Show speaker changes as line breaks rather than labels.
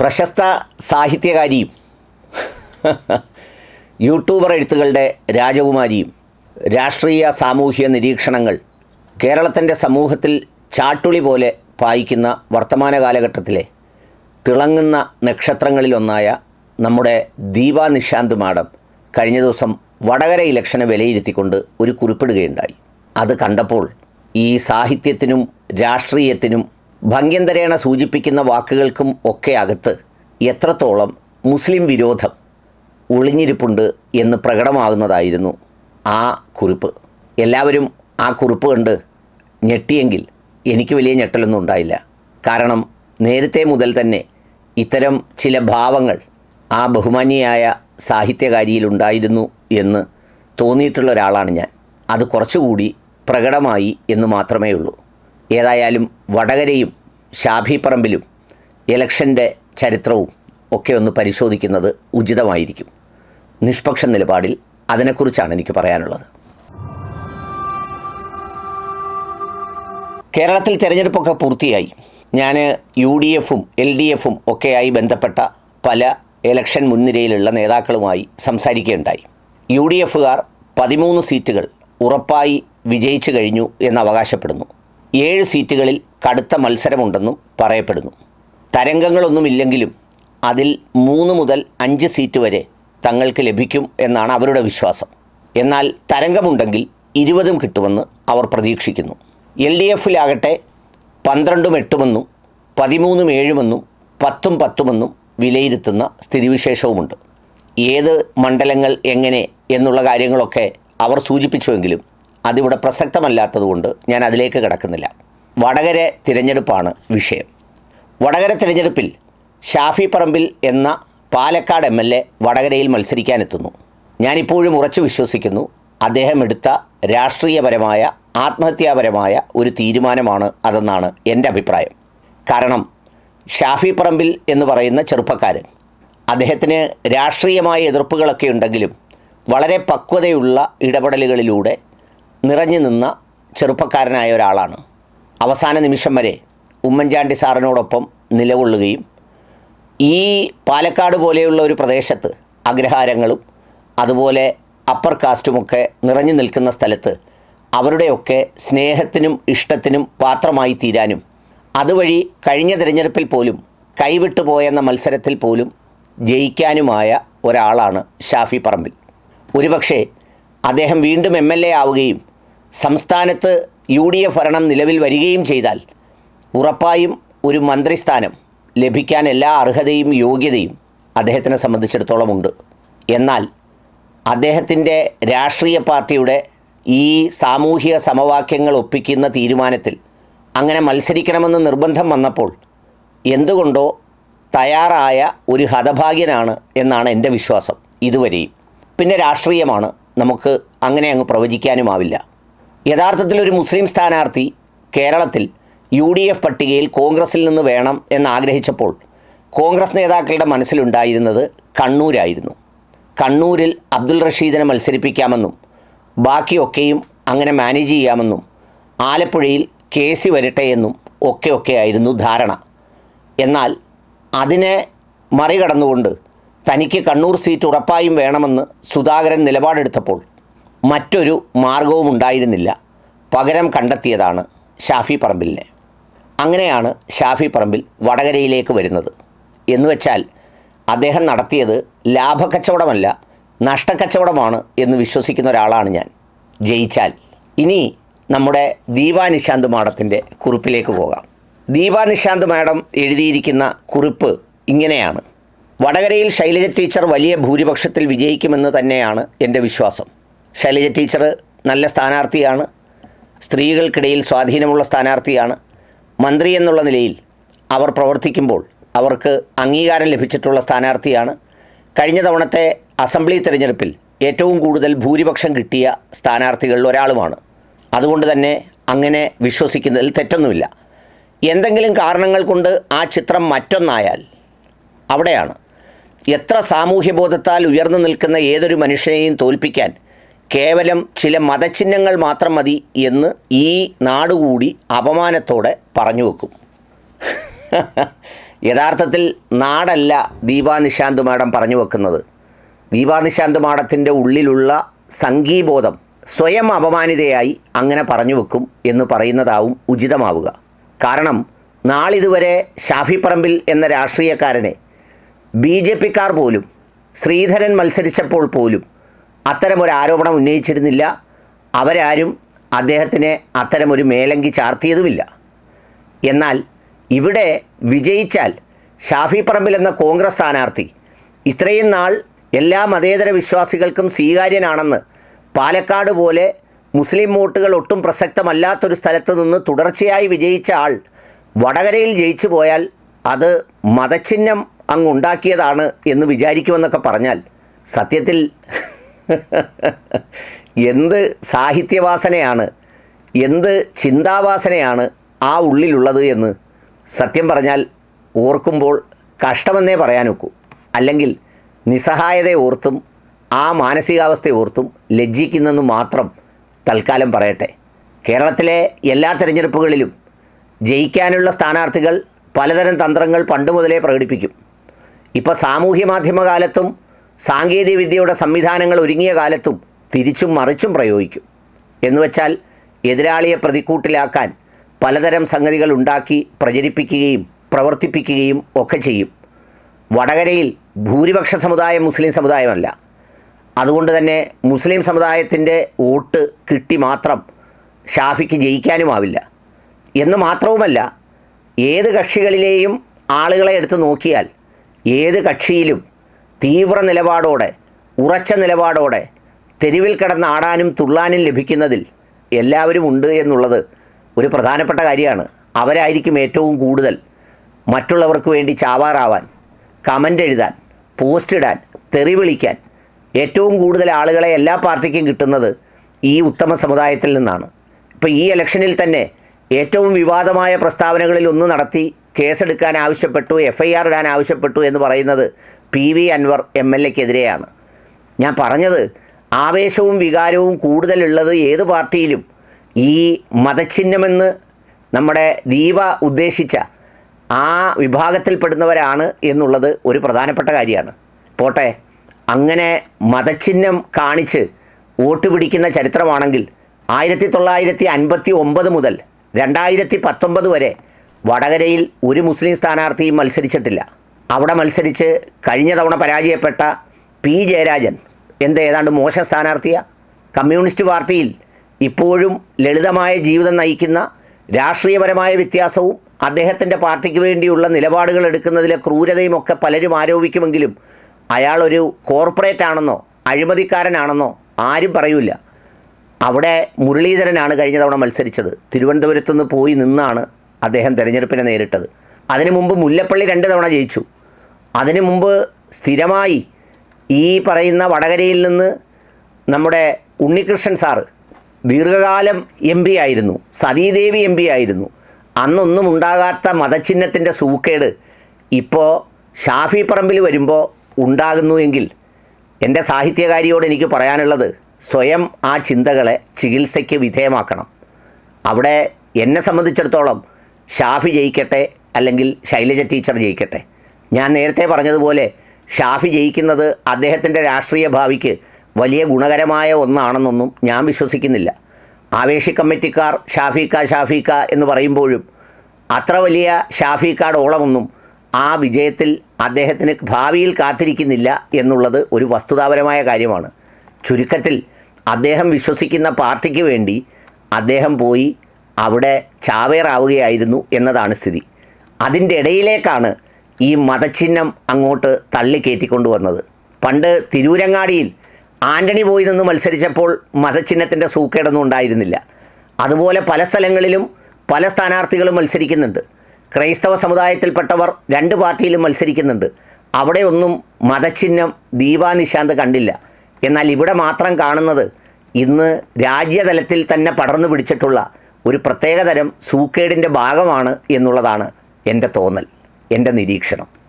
പ്രശസ്ത സാഹിത്യകാരിയും യൂട്യൂബർ എഴുത്തുകളുടെ രാജകുമാരിയും രാഷ്ട്രീയ സാമൂഹ്യ നിരീക്ഷണങ്ങൾ കേരളത്തിന്റെ സമൂഹത്തിൽ ചാട്ടുളി പോലെ പായിക്കുന്ന വർത്തമാന കാലഘട്ടത്തിലെ തിളങ്ങുന്ന നക്ഷത്രങ്ങളിലൊന്നായ നമ്മുടെ ദീപ നിശാന്ത് മാഡം കഴിഞ്ഞ ദിവസം വടകര ഇലക്ഷനെ വിലയിരുത്തിക്കൊണ്ട് ഒരു കുറിപ്പിടുകയുണ്ടായി. അത് കണ്ടപ്പോൾ ഈ സാഹിത്യത്തിനും രാഷ്ട്രീയത്തിനും ഭംഗ്യന്തരേണ സൂചിപ്പിക്കുന്ന വാക്കുകൾക്കും ഒക്കെ അകത്ത് എത്രത്തോളം മുസ്ലിം വിരോധം ഒളിഞ്ഞിരിപ്പുണ്ട് എന്ന് പ്രകടമാകുന്നതായിരുന്നു ആ കുറിപ്പ്. എല്ലാവരും ആ കുറിപ്പ് കണ്ട് ഞെട്ടിയെങ്കിൽ എനിക്ക് വലിയ ഞെട്ടലൊന്നും ഉണ്ടായില്ല. കാരണം നേരത്തെ മുതൽ തന്നെ ഇത്തരം ചില ഭാവങ്ങൾ ആ ബഹുമാനിയായ സാഹിത്യകാരിയിലുണ്ടായിരുന്നു എന്ന് തോന്നിയിട്ടുള്ള ഒരാളാണ് ഞാൻ. അത് കുറച്ചുകൂടി പ്രകടമായി എന്ന് മാത്രമേ ഉള്ളൂ. ഏതായാലും വടകരയും ഷാഭിപ്പറമ്പിലും ഇലക്ഷന്റെ ചരിത്രവും ഒക്കെ ഒന്ന് പരിശോധിക്കുന്നത് ഉചിതമായിരിക്കും. നിഷ്പക്ഷ നിലപാടിൽ അതിനെക്കുറിച്ചാണ് എനിക്ക് പറയാനുള്ളത്. കേരളത്തിൽ തിരഞ്ഞെടുപ്പൊക്കെ പൂർത്തിയായി. ഞാൻ യു ഡി എഫും എൽ ഡി എഫും ഒക്കെയായി ബന്ധപ്പെട്ട പല ഇലക്ഷൻ മുൻനിരയിലുള്ള നേതാക്കളുമായി സംസാരിക്കുകയുണ്ടായി. യു ഡി എഫുകാർ പതിമൂന്ന് സീറ്റുകൾ ഉറപ്പായി വിജയിച്ചു കഴിഞ്ഞു എന്ന് അവകാശപ്പെടുന്നു. ഏഴ് സീറ്റുകളിൽ കടുത്ത മത്സരമുണ്ടെന്നും പറയപ്പെടുന്നു. തരംഗങ്ങളൊന്നുമില്ലെങ്കിലും അതിൽ മൂന്ന് മുതൽ അഞ്ച് സീറ്റ് വരെ തങ്ങൾക്ക് ലഭിക്കും എന്നാണ് അവരുടെ വിശ്വാസം. എന്നാൽ തരംഗമുണ്ടെങ്കിൽ ഇരുപതും കിട്ടുമെന്ന് അവർ പ്രതീക്ഷിക്കുന്നു. എൽ ഡി എഫിലാകട്ടെ പന്ത്രണ്ടും എട്ടുമെന്നും പതിമൂന്നും ഏഴുമെന്നും പത്തും പത്തുമെന്നും വിലയിരുത്തുന്ന സ്ഥിതിവിശേഷവുമുണ്ട്. ഏത് മണ്ഡലങ്ങൾ എങ്ങനെ എന്നുള്ള കാര്യങ്ങളൊക്കെ അവർ സൂചിപ്പിച്ചുവെങ്കിലും അതിവിടെ പ്രസക്തമല്ലാത്തതുകൊണ്ട് ഞാൻ അതിലേക്ക് കിടക്കുന്നില്ല. വടകര തിരഞ്ഞെടുപ്പാണ് വിഷയം. വടകര തിരഞ്ഞെടുപ്പിൽ ഷാഫി പറമ്പിൽ എന്ന പാലക്കാട് എം എൽ എ വടകരയിൽ മത്സരിക്കാനെത്തുന്നു. ഞാനിപ്പോഴും ഉറച്ചു വിശ്വസിക്കുന്നു അദ്ദേഹം എടുത്ത രാഷ്ട്രീയപരമായ ആത്മഹത്യാപരമായ ഒരു തീരുമാനമാണ് അതെന്നാണ് എന്റെ അഭിപ്രായം. കാരണം ഷാഫി പറമ്പിൽ എന്ന് പറയുന്ന ചെറുപ്പക്കാരൻ അദ്ദേഹത്തിന് രാഷ്ട്രീയമായ എതിർപ്പുകളൊക്കെ ഉണ്ടെങ്കിലും വളരെ പക്വതയുള്ള ഇടപെടലുകളിലൂടെ നിറഞ്ഞു നിന്ന ചെറുപ്പക്കാരനായ ഒരാളാണ്. അവസാന നിമിഷം വരെ ഉമ്മൻചാണ്ടി സാറിനോടൊപ്പം നിലകൊള്ളുകയും ഈ പാലക്കാട് പോലെയുള്ള ഒരു പ്രദേശത്ത് അഗ്രഹാരങ്ങളും അതുപോലെ അപ്പർ കാസ്റ്റുമൊക്കെ നിറഞ്ഞു നിൽക്കുന്ന സ്ഥലത്ത് അവരുടെയൊക്കെ സ്നേഹത്തിനും ഇഷ്ടത്തിനും പാത്രമായി തീരാനും അതുവഴി കഴിഞ്ഞ തിരഞ്ഞെടുപ്പിൽ പോലും കൈവിട്ടു പോയെന്ന മത്സരത്തിൽ പോലും ജയിക്കാനുമായ ഒരാളാണ് ഷാഫി പറമ്പിൽ. ഒരുപക്ഷെ അദ്ദേഹം വീണ്ടും എം എൽ എ ആവുകയും സംസ്ഥാനത്ത് യു ഡി എഫ് ഭരണം നിലവിൽ വരികയും ചെയ്താൽ ഉറപ്പായും ഒരു മന്ത്രിസ്ഥാനം ലഭിക്കാൻ എല്ലാ അർഹതയും യോഗ്യതയും അദ്ദേഹത്തിനെ സംബന്ധിച്ചിടത്തോളം ഉണ്ട്. എന്നാൽ അദ്ദേഹത്തിന്റെ രാഷ്ട്രീയ പാർട്ടിയുടെ ഈ സാമൂഹിക സമവാക്യങ്ങൾ ഒപ്പിക്കുന്ന തീരുമാനത്തിൽ അങ്ങനെ മത്സരിക്കണമെന്ന് നിർബന്ധം വന്നപ്പോൾ എന്തുകൊണ്ടോ തയ്യാറായ ഒരു ഹതഭാഗ്യനാണ് എന്നാണ് എന്റെ വിശ്വാസം. ഇതുവരെയും. പിന്നെ രാഷ്ട്രീയമാണ്. നമുക്ക് അങ്ങനെ അങ്ങ് പ്രവചിക്കാനുമാവില്ല. യഥാർത്ഥത്തിൽ ഒരു മുസ്ലിം സ്ഥാനാർത്ഥി കേരളത്തിൽ യു ഡി എഫ് പട്ടികയിൽ കോൺഗ്രസിൽ നിന്ന് വേണം എന്നാഗ്രഹിച്ചപ്പോൾ കോൺഗ്രസ് നേതാക്കളുടെ മനസ്സിലുണ്ടായിരുന്നത് കണ്ണൂരായിരുന്നു. കണ്ണൂരിൽ അബ്ദുൾ റഷീദിനെ മത്സരിപ്പിക്കാമെന്നും ബാക്കിയൊക്കെയും അങ്ങനെ മാനേജ് ചെയ്യാമെന്നും ആലപ്പുഴയിൽ കെ സി വരട്ടെ എന്നും ഒക്കെ ഒക്കെ ആയിരുന്നു ധാരണ. എന്നാൽ അതിനെ മറികടന്നുകൊണ്ട് തനിക്ക് കണ്ണൂർ സീറ്റ് ഉറപ്പായും വേണമെന്ന് സുധാകരൻ നിലപാടെടുത്തപ്പോൾ മറ്റൊരു മാർഗവും ഉണ്ടായിരുന്നില്ല. പകരം കണ്ടെത്തിയതാണ് ഷാഫി പറമ്പിലിനെ. അങ്ങനെയാണ് ഷാഫി പറമ്പിൽ വടകരയിലേക്ക് വരുന്നത്. എന്ന് വെച്ചാൽ അദ്ദേഹം നടത്തിയത് ലാഭക്കച്ചവടമല്ല നഷ്ടക്കച്ചവടമാണ് എന്ന് വിശ്വസിക്കുന്ന ഒരാളാണ് ഞാൻ. ജയിച്ചാൽ. ഇനി നമ്മുടെ ദീപാ നിശാന്ത് മാഡത്തിന്റെ കുറിപ്പിലേക്ക് പോകാം. ദീപാ നിശാന്ത് മാഡം എഴുതിയിരിക്കുന്ന കുറിപ്പ് ഇങ്ങനെയാണ്. വടകരയിൽ ശൈലജ ടീച്ചർ വലിയ ഭൂരിപക്ഷത്തിൽ വിജയിക്കുമെന്ന് തന്നെയാണ് എന്റെ വിശ്വാസം. ശൈലജ ടീച്ചർ നല്ല സ്ഥാനാർത്ഥിയാണ്. സ്ത്രീകൾക്കിടയിൽ സ്വാധീനമുള്ള സ്ഥാനാർത്ഥിയാണ്. മന്ത്രി എന്നുള്ള നിലയിൽ അവർ പ്രവർത്തിക്കുമ്പോൾ അവർക്ക് അംഗീകാരം ലഭിച്ചിട്ടുള്ള സ്ഥാനാർത്ഥിയാണ്. കഴിഞ്ഞ തവണത്തെ അസംബ്ലി തിരഞ്ഞെടുപ്പിൽ ഏറ്റവും കൂടുതൽ ഭൂരിപക്ഷം കിട്ടിയ സ്ഥാനാർത്ഥികളിൽ ഒരാളുമാണ്. അതുകൊണ്ട് തന്നെ അങ്ങനെ വിശ്വസിക്കുന്നതിൽ തെറ്റൊന്നുമില്ല. എന്തെങ്കിലും കാരണങ്ങൾ കൊണ്ട് ആ ചിത്രം മറ്റൊന്നായാൽ അവിടെയാണ്. എത്ര സാമൂഹ്യബോധത്താൽ ഉയർന്നു നിൽക്കുന്ന ഏതൊരു മനുഷ്യനെയും തോൽപ്പിക്കാൻ കേവലം ചില മതചിഹ്നങ്ങൾ മാത്രം മതി എന്ന് ഈ നാടുകൂടി അപമാനത്തോടെ പറഞ്ഞു വെക്കും. യഥാർത്ഥത്തിൽ നാടല്ല ദീപാ നിശാന്ത് മാഡം പറഞ്ഞു വെക്കുന്നത്. ദീപാ നിശാന്ത് മാഡത്തിന്റെ ഉള്ളിലുള്ള സംഘീബോധം സ്വയം അപമാനിതയായി അങ്ങനെ പറഞ്ഞു വെക്കും എന്ന് പറയുന്നതാവും ഉചിതമാവുക. കാരണം നാളിതുവരെ ഷാഫി പറമ്പിൽ എന്ന രാഷ്ട്രീയക്കാരനെ ബി ജെ പിക്കാർ പോലും ശ്രീധരൻ മത്സരിച്ചപ്പോൾ പോലും അത്തരമൊരു ആരോപണം ഉന്നയിച്ചിരുന്നില്ല. അവരാരും അദ്ദേഹത്തിന് അത്തരമൊരു മേലങ്കി ചാർത്തിയതുമില്ല. എന്നാൽ ഇവിടെ വിജയിച്ചാൽ ഷാഫി പറമ്പിൽ എന്ന കോൺഗ്രസ് സ്ഥാനാർത്ഥി ഇത്രയും നാൾ എല്ലാ മതേതര വിശ്വാസികൾക്കും സ്വീകാര്യനാണെന്ന് പാലക്കാട് പോലെ മുസ്ലിം വോട്ടുകൾ ഒട്ടും പ്രസക്തമല്ലാത്തൊരു സ്ഥലത്ത് നിന്ന് തുടർച്ചയായി വിജയിച്ച ആൾ വടകരയിൽ ജയിച്ചു പോയാൽ അത് മതചിഹ്നം അങ്ങ് ഉണ്ടാക്കിയതാണ് എന്ന് വിചാരിക്കുമെന്നൊക്കെ പറഞ്ഞാൽ സത്യത്തിൽ എന്ത് സാഹിത്യവാസനയാണ് എന്ത് ചിന്താവാസനയാണ് ആ ഉള്ളിലുള്ളത് എന്ന് സത്യം പറഞ്ഞാൽ ഓർക്കുമ്പോൾ കഷ്ടമെന്നേ പറയാനൊക്കൂ. അല്ലെങ്കിൽ നിസ്സഹായത ഓർത്തും ആ മാനസികാവസ്ഥ ഓർത്തും ലജ്ജിക്കുന്നെന്ന് മാത്രം തൽക്കാലം പറയട്ടെ. കേരളത്തിലെ എല്ലാ തിരഞ്ഞെടുപ്പുകളിലും ജയിക്കാനുള്ള സ്ഥാനാർത്ഥികൾ പലതരം തന്ത്രങ്ങൾ പണ്ട് മുതലേ പ്രകടിപ്പിക്കും. ഇപ്പോൾ സാമൂഹ്യ മാധ്യമ കാലത്തും സാങ്കേതിക വിദ്യയുടെ സംവിധാനങ്ങൾ ഒരുങ്ങിയ കാലത്തും തിരിച്ചും മറിച്ചും പ്രയോഗിക്കും. എന്നുവെച്ചാൽ എതിരാളിയെ പ്രതിക്കൂട്ടിലാക്കാൻ പലതരം സംഗതികൾ ഉണ്ടാക്കി പ്രചരിപ്പിക്കുകയും പ്രവർത്തിപ്പിക്കുകയും ഒക്കെ ചെയ്യും. വടകരയിൽ ഭൂരിപക്ഷ സമുദായം മുസ്ലിം സമുദായമല്ല. അതുകൊണ്ട് തന്നെ മുസ്ലിം സമുദായത്തിന്റെ വോട്ട് കിട്ടി മാത്രം ഷാഫിക്ക് ജയിക്കാനുമാവില്ല. എന്ന് മാത്രവുമല്ല ഏത് കക്ഷികളിലെയും ആളുകളെ എടുത്ത് നോക്കിയാൽ ഏത് കക്ഷിയിലും തീവ്ര നിലപാടോടെ ഉറച്ച നിലപാടോടെ തെരുവിൽ കിടന്ന് ആടാനും തുള്ളാനും ലഭിക്കുന്നതിൽ എല്ലാവരും ഉണ്ട് എന്നുള്ളത് ഒരു പ്രധാനപ്പെട്ട കാര്യമാണ്. അവരായിരിക്കും ഏറ്റവും കൂടുതൽ മറ്റുള്ളവർക്ക് വേണ്ടി ചാവാറാവാൻ കമന്റ് എഴുതാൻ പോസ്റ്റ് ഇടാൻ തെറി വിളിക്കാൻ ഏറ്റവും കൂടുതൽ ആളുകളെ എല്ലാ പാർട്ടിക്കും കിട്ടുന്നത് ഈ ഉത്തമ സമുദായത്തിൽ നിന്നാണ്. ഇപ്പോൾ ഈ ഇലക്ഷനിൽ തന്നെ ഏറ്റവും വിവാദമായ പ്രസ്താവനകളിൽ ഒന്ന് നടത്തി കേസെടുക്കാൻ ആവശ്യപ്പെട്ടു എഫ് ഐ ആർ ഇടാൻ ആവശ്യപ്പെട്ടു എന്ന് പറയുന്നത് P V Anvar M L എക്കെതിരെയാണ്. ഞാൻ പറഞ്ഞത് ആവേശവും വികാരവും കൂടുതലുള്ളത് ഏത് പാർട്ടിയിലും ഈ മതചിഹ്നമെന്ന് നമ്മുടെ ദീപ ഉദ്ദേശിച്ച ആ വിഭാഗത്തിൽപ്പെടുന്നവരാണ് എന്നുള്ളത് ഒരു പ്രധാനപ്പെട്ട കാര്യമാണ്. പോട്ടെ അങ്ങനെ മതചിഹ്നം കാണിച്ച് വോട്ട് പിടിക്കുന്ന ചരിത്രമാണെങ്കിൽ ആയിരത്തി തൊള്ളായിരത്തി അൻപത്തി ഒമ്പത് മുതൽ രണ്ടായിരത്തി പത്തൊമ്പത് വരെ വടകരയിൽ ഒരു മുസ്ലിം സ്ഥാനാർത്ഥിയും മത്സരിച്ചിട്ടില്ല. അവിടെ മത്സരിച്ച് കഴിഞ്ഞ തവണ പരാജയപ്പെട്ട പി ജയരാജൻ എന്ത് ഏതാണ്ട് മോശം സ്ഥാനാർത്ഥിയാണ് കമ്മ്യൂണിസ്റ്റ് പാർട്ടിയിൽ ഇപ്പോഴും ലളിതമായ ജീവിതം നയിക്കുന്ന രാഷ്ട്രീയപരമായ വ്യത്യാസവും അദ്ദേഹത്തിന്റെ പാർട്ടിക്ക് വേണ്ടിയുള്ള നിലപാടുകൾ എടുക്കുന്നതിലെ ക്രൂരതയും ഒക്കെ പലരും ആരോപിക്കുമെങ്കിലും അയാളൊരു കോർപ്പറേറ്റ് ആണെന്നോ അഴിമതിക്കാരനാണെന്നോ ആരും പറയൂല അവിടെ മുരളീധരനാണ് കഴിഞ്ഞ തവണ മത്സരിച്ചത്. തിരുവനന്തപുരത്തുനിന്ന് പോയി നിന്നാണ് അദ്ദേഹം തിരഞ്ഞെടുപ്പിനെ നേരിട്ടത്. അതിനു മുമ്പ് മുല്ലപ്പള്ളി രണ്ട് തവണ ജയിച്ചു. അതിനു മുമ്പ് സ്ഥിരമായി ഈ പറയുന്ന വടകരയിൽ നിന്ന് നമ്മുടെ ഉണ്ണികൃഷ്ണൻ സാറ് ദീർഘകാലം എം പി ആയിരുന്നു സതീദേവി എം പി ആയിരുന്നു. അന്നൊന്നും ഉണ്ടാകാത്ത മതചിഹ്നത്തിന്റെ സൂക്കേട് ഇപ്പോൾ ഷാഫി പറമ്പിൽ വരുമ്പോൾ ഉണ്ടാകുന്നു എങ്കിൽ എന്റെ സാഹിത്യകാരിയോട് എനിക്ക് പറയാനുള്ളത് സ്വയം ആ ചിന്തകളെ ചികിത്സയ്ക്ക് വിധേയമാക്കണം. അവിടെ എന്നെ സംബന്ധിച്ചിടത്തോളം ഷാഫി ജയിക്കട്ടെ അല്ലെങ്കിൽ ശൈലജ ടീച്ചർ ജയിക്കട്ടെ. ഞാൻ നേരത്തെ പറഞ്ഞതുപോലെ ഷാഫി ജയിക്കുന്നത് അദ്ദേഹത്തിന്റെ രാഷ്ട്രീയ ഭാവിക്ക് വലിയ ഗുണകരമായ ഒന്നാണെന്നൊന്നും ഞാൻ വിശ്വസിക്കുന്നില്ല. ആവേശി കമ്മിറ്റിക്കാർ ഷാഫിക്ക ഷാഫിക്ക എന്ന് പറയുമ്പോഴും അത്ര വലിയ ഷാഫിക്കാട് ഓളമൊന്നും ആ വിജയത്തിൽ അദ്ദേഹത്തിന് ഭാവിയിൽ കാത്തിരിക്കുന്നില്ല എന്നുള്ളത് ഒരു വസ്തുതാപരമായ കാര്യമാണ്. ചുരുക്കത്തിൽ അദ്ദേഹം വിശ്വസിക്കുന്ന പാർട്ടിക്ക് വേണ്ടി അദ്ദേഹം പോയി അവിടെ ചാവേറാവുകയായിരുന്നു എന്നതാണ് സ്ഥിതി. അതിന്റെ ഇടയിലേക്കാണ് ഈ മതചിഹ്നം അങ്ങോട്ട് തള്ളിക്കയറ്റിക്കൊണ്ടുവന്നത് പണ്ട് തിരൂരങ്ങാടിയിൽ ആന്റണി പോയി നിന്ന് മത്സരിച്ചപ്പോൾ മതചിഹ്നത്തിന്റെ സൂക്കേടൊന്നും ഉണ്ടായിരുന്നില്ല. അതുപോലെ പല സ്ഥലങ്ങളിലും പല സ്ഥാനാർത്ഥികളും മത്സരിക്കുന്നുണ്ട്. ക്രൈസ്തവ സമുദായത്തിൽപ്പെട്ടവർ രണ്ട് പാർട്ടിയിലും മത്സരിക്കുന്നുണ്ട്. അവിടെയൊന്നും മതചിഹ്നം ദീപാനിശാന്ത് കണ്ടില്ല. എന്നാൽ ഇവിടെ മാത്രം കാണുന്നത് ഇന്ന് രാജ്യതലത്തിൽ തന്നെ പടർന്നു പിടിച്ചിട്ടുള്ള ഒരു പ്രത്യേകതരം സൂക്കേടിന്റെ ഭാഗമാണ് എന്നുള്ളതാണ് എന്റെ തോന്നൽ. എന്റെ നിരീക്ഷണം.